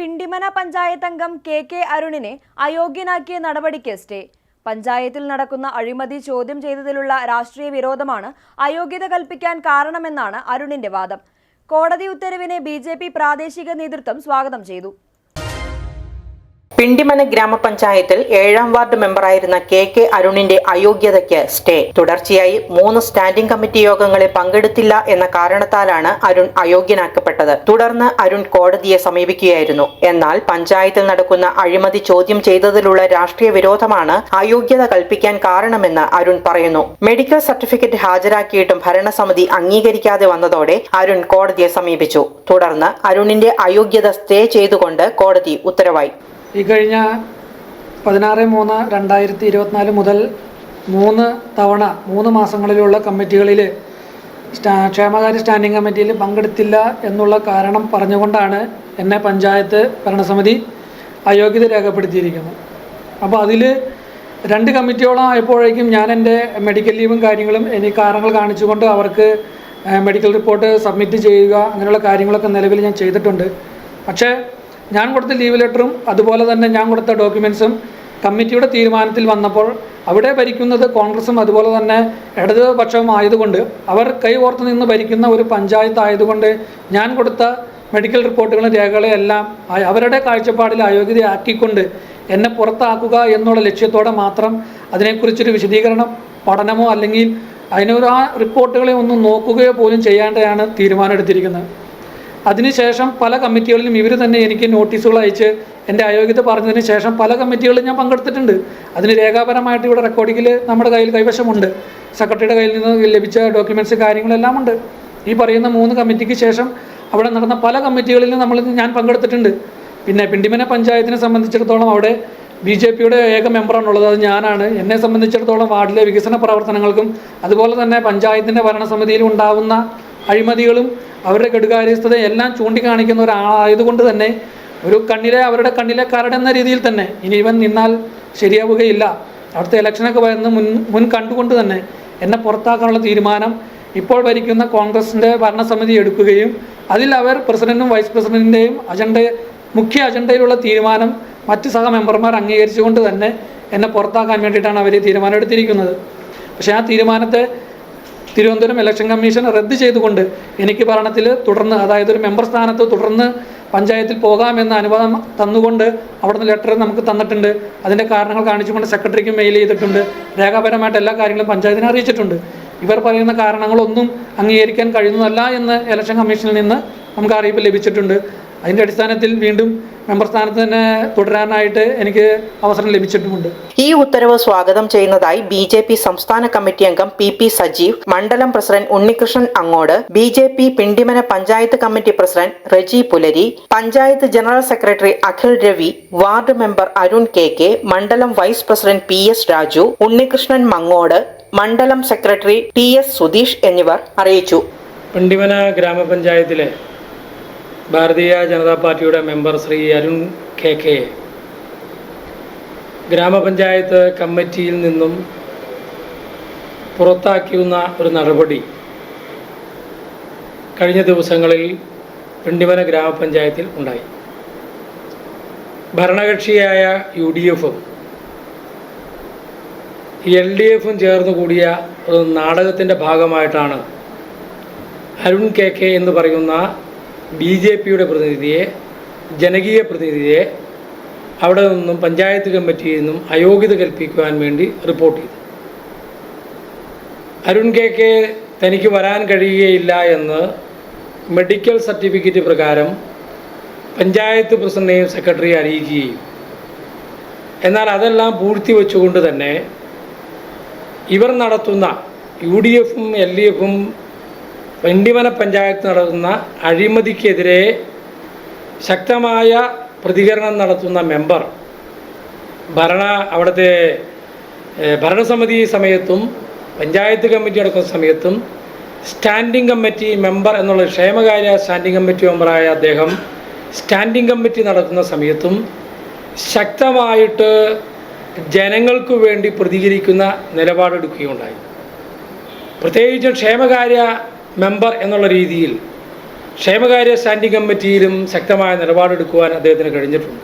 പിണ്ടിമന പഞ്ചായത്ത് അംഗം K K അരുണിനെ അയോഗ്യനാക്കിയ നടപടിക്ക് stay. പഞ്ചായത്തിൽ നടക്കുന്ന അഴിമതി ചോദ്യം ചെയ്തതിലുള്ള രാഷ്ട്രീയ വിരോധമാണ് അയോഗ്യത കൽപ്പിക്കാൻ കാരണമെന്നാണ് അരുണിന്റെ വാദം. കോടതി ഉത്തരവിനെ ബി പ്രാദേശിക നേതൃത്വം സ്വാഗതം ചെയ്തു. പിണ്ടിമന ഗ്രാമപഞ്ചായത്തിൽ ഏഴാം വാർഡ് മെമ്പറായിരുന്ന കെ കെ അരുണിന്റെ അയോഗ്യതയ്ക്ക് സ്റ്റേ. തുടർച്ചയായി മൂന്ന് സ്റ്റാൻഡിംഗ് കമ്മിറ്റി യോഗങ്ങളിൽ പങ്കെടുത്തില്ല എന്ന കാരണത്താലാണ് അരുൺ അയോഗ്യനാക്കപ്പെട്ടത്. തുടർന്ന് അരുൺ കോടതിയെ സമീപിക്കുകയായിരുന്നു. എന്നാൽ പഞ്ചായത്തിൽ നടക്കുന്ന അഴിമതി ചോദ്യം ചെയ്തതിലുള്ള രാഷ്ട്രീയ വിരോധമാണ് അയോഗ്യത കൽപ്പിക്കാൻ കാരണമെന്ന് അരുൺ പറയുന്നു. മെഡിക്കൽ സർട്ടിഫിക്കറ്റ് ഹാജരാക്കിയിട്ടും ഭരണസമിതി അംഗീകരിക്കാതെ വന്നതോടെ അരുൺ കോടതിയെ സമീപിച്ചു. തുടർന്ന് അരുണിന്റെ അയോഗ്യത സ്റ്റേ ചെയ്തുകൊണ്ട് കോടതി ഉത്തരവായി. ഈ കഴിഞ്ഞ പതിനാറ് മൂന്ന് രണ്ടായിരത്തി ഇരുപത്തിനാല് മുതൽ മൂന്ന് തവണ മൂന്ന് മാസങ്ങളിലുള്ള കമ്മിറ്റികളിൽ സ്റ്റാ ക്ഷേമകാര്യ സ്റ്റാൻഡിംഗ് കമ്മിറ്റിയിൽ പങ്കെടുത്തില്ല എന്നുള്ള കാരണം പറഞ്ഞുകൊണ്ടാണ് എന്നെ പഞ്ചായത്ത് ഭരണസമിതി അയോഗ്യത രേഖപ്പെടുത്തിയിരിക്കുന്നത്. അപ്പോൾ അതിൽ രണ്ട് കമ്മിറ്റിയോളം ആയപ്പോഴേക്കും ഞാൻ എന്റെ മെഡിക്കൽ ലീവും കാര്യങ്ങളും എനിക്ക് കാരണങ്ങൾ കാണിച്ചുകൊണ്ട് അവർക്ക് മെഡിക്കൽ റിപ്പോർട്ട് സബ്മിറ്റ് ചെയ്യുക അങ്ങനെയുള്ള കാര്യങ്ങളൊക്കെ നിലവിൽ ഞാൻ ചെയ്തിട്ടുണ്ട്. പക്ഷേ ഞാൻ കൊടുത്ത ലീവ് ലെറ്ററും അതുപോലെ തന്നെ ഞാൻ കൊടുത്ത ഡോക്യുമെൻസും കമ്മിറ്റിയുടെ തീരുമാനത്തിൽ വന്നപ്പോൾ അവിടെ ഭരിക്കുന്നത് കോൺഗ്രസും അതുപോലെ തന്നെ ഇടതുപക്ഷവും ആയതുകൊണ്ട് അവർ കൈകോർത്ത് നിന്ന് ഭരിക്കുന്ന ഒരു പഞ്ചായത്ത് ആയതുകൊണ്ട് ഞാൻ കൊടുത്ത മെഡിക്കൽ റിപ്പോർട്ടുകളും രേഖകളെല്ലാം അവരുടെ കാഴ്ചപ്പാടിൽ അയോഗ്യതയാക്കിക്കൊണ്ട് എന്നെ പുറത്താക്കുക എന്നുള്ള ലക്ഷ്യത്തോടെ മാത്രം അതിനെക്കുറിച്ചൊരു വിശദീകരണം പഠനമോ അല്ലെങ്കിൽ അതിനൊരു ആ റിപ്പോർട്ടുകളെ ഒന്നും നോക്കുകയോ പോലും ചെയ്യാണ്ടാണ് തീരുമാനമെടുത്തിരിക്കുന്നത്. അതിനുശേഷം പല കമ്മിറ്റികളിലും ഇവർ തന്നെ എനിക്ക് നോട്ടീസുകൾ അയച്ച് എന്റെ അയോഗ്യത പറഞ്ഞതിന് ശേഷം പല കമ്മിറ്റികളിലും ഞാൻ പങ്കെടുത്തിട്ടുണ്ട്. അതിന് രേഖാപരമായിട്ട് ഇവിടെ റെക്കോർഡിങ്ങിൽ നമ്മുടെ കയ്യിൽ കൈവശമുണ്ട്. സെക്രട്ടറിയുടെ കയ്യിൽ നിന്ന് ലഭിച്ച ഡോക്യുമെന്റ്സ് കാര്യങ്ങളെല്ലാം ഉണ്ട്. ഈ പറയുന്ന മൂന്ന് കമ്മിറ്റിക്ക് ശേഷം അവിടെ നടന്ന പല കമ്മിറ്റികളിലും നമ്മൾ ഞാൻ പങ്കെടുത്തിട്ടുണ്ട്. പിന്നെ പിണ്ടിമന പഞ്ചായത്തിനെ സംബന്ധിച്ചിടത്തോളം അവിടെ ബി ജെ പിയുടെ ഏക മെമ്പറാണുള്ളത് അത് ഞാനാണ്. എന്നെ സംബന്ധിച്ചിടത്തോളം വാർഡിലെ വികസന പ്രവർത്തനങ്ങൾക്കും അതുപോലെ തന്നെ പഞ്ചായത്തിന്റെ ഭരണസമിതിയിൽ ഉണ്ടാവുന്ന അഴിമതികളും അവരുടെ കെടുകാര്യസ്ഥത എല്ലാം ചൂണ്ടിക്കാണിക്കുന്ന ഒരാളായതുകൊണ്ട് തന്നെ ഒരു കണ്ണിലെ അവരുടെ കണ്ണിലെ കരട് എന്ന രീതിയിൽ തന്നെ ഇനി ഇവൻ നിന്നാൽ ശരിയാവുകയില്ല. അവിടുത്തെ ഇലക്ഷനൊക്കെ വരുന്ന മുൻ മുൻ കണ്ടുകൊണ്ട് തന്നെ എന്നെ പുറത്താക്കാനുള്ള തീരുമാനം ഇപ്പോൾ ഭരിക്കുന്ന കോൺഗ്രസിന്റെ ഭരണസമിതി എടുക്കുകയും അതിൽ അവർ പ്രസിഡന്റും വൈസ് പ്രസിഡന്റിന്റെയും അജണ്ട മുഖ്യ അജണ്ടയിലുള്ള തീരുമാനം മറ്റ് സഹ മെമ്പർമാർ അംഗീകരിച്ചുകൊണ്ട് തന്നെ എന്നെ പുറത്താക്കാൻ വേണ്ടിയിട്ടാണ് അവർ തീരുമാനം എടുത്തിരിക്കുന്നത്. പക്ഷേ ആ തീരുമാനത്തെ തിരുവനന്തപുരം ഇലക്ഷൻ കമ്മീഷൻ റദ്ദ് ചെയ്തുകൊണ്ട് എനിക്ക് ഭരണത്തിൽ തുടർന്ന് അതായത് ഒരു മെമ്പർ സ്ഥാനത്ത് തുടർന്ന് പഞ്ചായത്തിൽ പോകാമെന്ന അനുവാദം തന്നുകൊണ്ട് അവിടുന്ന് ലെറ്റർ നമുക്ക് തന്നിട്ടുണ്ട്. അതിന്റെ കാരണങ്ങൾ കാണിച്ചുകൊണ്ട് സെക്രട്ടറിക്ക് മെയിൽ ചെയ്തിട്ടുണ്ട്. രേഖാപരമായിട്ട് എല്ലാ കാര്യങ്ങളും പഞ്ചായത്തിനെ അറിയിച്ചിട്ടുണ്ട്. ഇവർ പറയുന്ന കാരണങ്ങളൊന്നും അംഗീകരിക്കാൻ കഴിയുന്നതല്ല എന്ന് ഇലക്ഷൻ കമ്മീഷനിൽ നിന്ന് നമുക്ക് അറിയിപ്പ് ലഭിച്ചിട്ടുണ്ട്. അതിന്റെ അടിസ്ഥാനത്തിൽ വീണ്ടും മെമ്പർ സ്ഥാനത്ത് തന്നെ തുടരാനായിട്ട് എനിക്ക് അവസരം ലഭിച്ചിട്ടുമുണ്ട്. ഈ ഉത്തരവ് സ്വാഗതം ചെയ്യുന്നതായി ബി ജെ പി സംസ്ഥാന കമ്മിറ്റി അംഗം പി പി സജീവ് മണ്ഡലം president Unnikrishnan Angode B J P Pindimana panchayat committee president Reji Pulari panchayat general secretary Akhil Ravi ward member Arun K K മണ്ഡലം vice president P S Raju Unnikrishnan Mangode മണ്ഡലം secretary T S Sudheesh എന്നിവർ അറിയിച്ചു. പിണ്ടിമന ഗ്രാമപഞ്ചായത്തിലെ ഭാരതീയ ജനതാ പാർട്ടിയുടെ member Shri Arun K K. ഗ്രാമപഞ്ചായത്ത് കമ്മിറ്റിയിൽ നിന്നും പുറത്താക്കിയുന്ന ഒരു നടപടി. കഴിഞ്ഞ ദിവസങ്ങളിൽ പിണ്ടിമന ഗ്രാമപഞ്ചായത്തിൽ ഉണ്ടായി. ഭരണകക്ഷിയായ യു ഡി എഫും എൽ ഡി എഫും ചേർന്ന് കൂടിയ ഒരു നാടകത്തിന്റെ ഭാഗമായിട്ടാണ് അരുൺ കെ കെ എന്ന് പറയുന്ന ബി ജെ പിയുടെ പ്രതിനിധിയെ ജനകീയ പ്രതിനിധിയെ അവിടെ നിന്നും പഞ്ചായത്ത് കമ്മിറ്റിയിൽ നിന്നും അയോഗ്യത കൽപ്പിക്കുവാൻ വേണ്ടി റിപ്പോർട്ട് ചെയ്തു. അരുൺ കെ കെ തനിക്ക് വരാൻ കഴിയുകയില്ല എന്ന് മെഡിക്കൽ സർട്ടിഫിക്കറ്റ് പ്രകാരം പഞ്ചായത്ത് പ്രസിഡന്റിനെയും സെക്രട്ടറിയെ അറിയിക്കുകയും. എന്നാൽ അതെല്ലാം പൂഴ്ത്തി വെച്ചുകൊണ്ട് തന്നെ ഇവർ നടത്തുന്ന യു ഡി എഫും എൽ ഡി എഫും വെണ്ടിമന പഞ്ചായത്ത് നടത്തുന്ന അഴിമതിക്കെതിരെ ശക്തമായ പ്രതികരണം നടത്തുന്ന മെമ്പർ ഭരണ അവിടുത്തെ ഭരണസമിതി സമയത്തും പഞ്ചായത്ത് കമ്മിറ്റി അടക്കുന്ന സമയത്തും സ്റ്റാൻഡിംഗ് കമ്മിറ്റി മെമ്പർ എന്നുള്ള ക്ഷേമകാര്യ സ്റ്റാൻഡിംഗ് കമ്മിറ്റി മെമ്പറായ അദ്ദേഹം സ്റ്റാൻഡിംഗ് കമ്മിറ്റി നടത്തുന്ന സമയത്തും ശക്തമായിട്ട് ജനങ്ങൾക്ക് വേണ്ടി പ്രതികരിക്കുന്ന നിലപാടെടുക്കുകയുണ്ടായി. പ്രത്യേകിച്ചും ക്ഷേമകാര്യ മെമ്പർ എന്നുള്ള രീതിയിൽ ക്ഷേമകാര്യ സ്റ്റാൻഡിംഗ് കമ്മിറ്റിയിലും ശക്തമായ നിലപാടെടുക്കുവാൻ അദ്ദേഹത്തിന് കഴിഞ്ഞിട്ടുണ്ട്.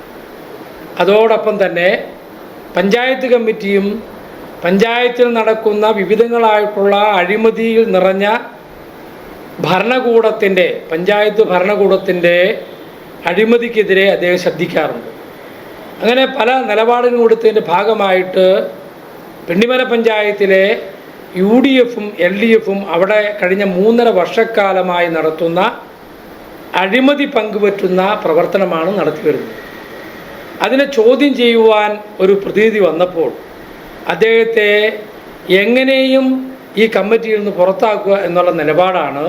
അതോടൊപ്പം തന്നെ പഞ്ചായത്ത് കമ്മിറ്റിയും പഞ്ചായത്തിൽ നടക്കുന്ന വിവിധങ്ങളായിട്ടുള്ള അഴിമതിയിൽ നിറഞ്ഞ ഭരണകൂടത്തിന്റെ പഞ്ചായത്ത് ഭരണകൂടത്തിന്റെ അഴിമതിക്കെതിരെ അദ്ദേഹം ശ്രദ്ധിക്കാറുണ്ട്. അങ്ങനെ പല നിലപാടുകളും കൊടുത്തതിന്റെ ഭാഗമായിട്ട് പെണ്ണിമല പഞ്ചായത്തിലെ യു ഡി എഫും എൽ ഡി എഫും അവിടെ കഴിഞ്ഞ മൂന്നര വർഷക്കാലമായി നടത്തുന്ന അഴിമതി പങ്കുവറ്റുന്ന പ്രവർത്തനമാണ് നടത്തി വരുന്നത് അതിനെ ചോദ്യം ചെയ്യുവാൻ ഒരു പ്രതിനിധി വന്നപ്പോൾ അദ്ദേഹത്തെ എങ്ങനെയും ഈ കമ്മിറ്റിയിൽ നിന്ന് പുറത്താക്കുക എന്നുള്ള നിലപാടാണ്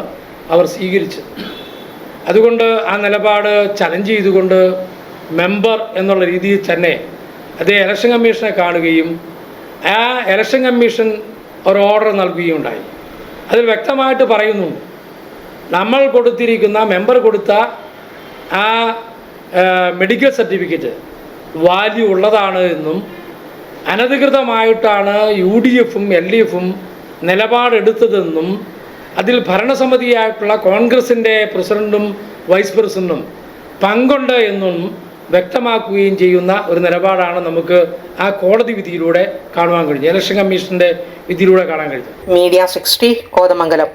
അവർ സ്വീകരിച്ചത്. അതുകൊണ്ട് ആ നിലപാട് ചലഞ്ച് ചെയ്തുകൊണ്ട് മെമ്പർ എന്നുള്ള രീതിയിൽ തന്നെ അദ്ദേഹം ഇലക്ഷൻ കമ്മീഷനെ കാണുകയും ആ ഇലക്ഷൻ കമ്മീഷൻ ഒരു ഓർഡർ നൽകുകയുണ്ടായി. അതിൽ വ്യക്തമായിട്ട് പറയുന്നു നമ്മൾ കൊടുത്തിരിക്കുന്ന മെമ്പർ കൊടുത്ത ആ മെഡിക്കൽ സർട്ടിഫിക്കറ്റ് വാല്യൂ ഉള്ളതാണ് എന്നും അനധികൃതമായിട്ടാണ് യു ഡി എഫും എൽ ഡി എഫും നിലപാടെടുത്തതെന്നും അതിൽ ഭരണസമിതിയായിട്ടുള്ള കോൺഗ്രസിന്റെ പ്രസിഡന്റും വൈസ് പ്രസിഡന്റും പങ്കുണ്ട് എന്നും വ്യക്തമാക്കുകയും ചെയ്യുന്ന ഒരു നിലപാടാണ് നമുക്ക് ആ കോടതി വിധിയിലൂടെ കാണുവാൻ കഴിഞ്ഞത് ഇലക്ഷൻ കമ്മീഷന്റെ വിധിയിലൂടെ കാണാൻ കഴിഞ്ഞത് മീഡിയ സിക്സ്റ്റി കോതമംഗലം.